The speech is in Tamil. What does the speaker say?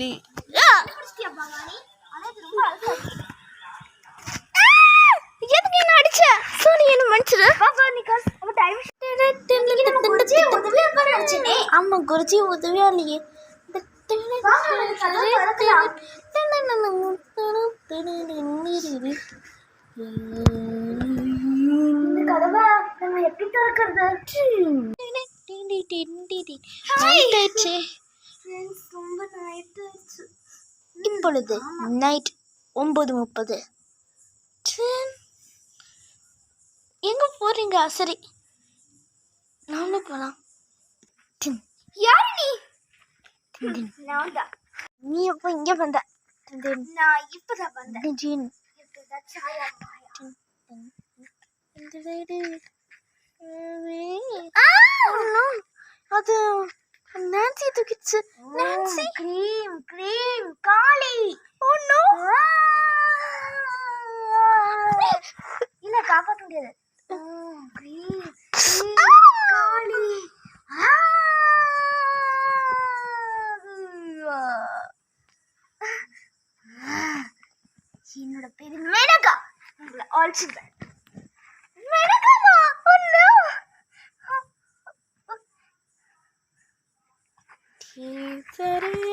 சரி. ஆமா குருஜி உதவியா ரொம்ப இப்பொழுது நைட் ஒம்பது முப்பது. எங்க போறீங்க சரி நானும் போலாம். யார் நீ. நான் தான் நீ எப்போ இங்க வந்த? நான் வந்தேன். டின். இப்பதான் சாயா மாயா. இந்த side. தூக்கிச்சு நான்சி. கிரீம் கிரீம் காளி. ஓ நோ இல்ல காப்பாத்த முடியாது கிரீம் காளி. ஆ! என்னோட பேரு மேனகா. He said it.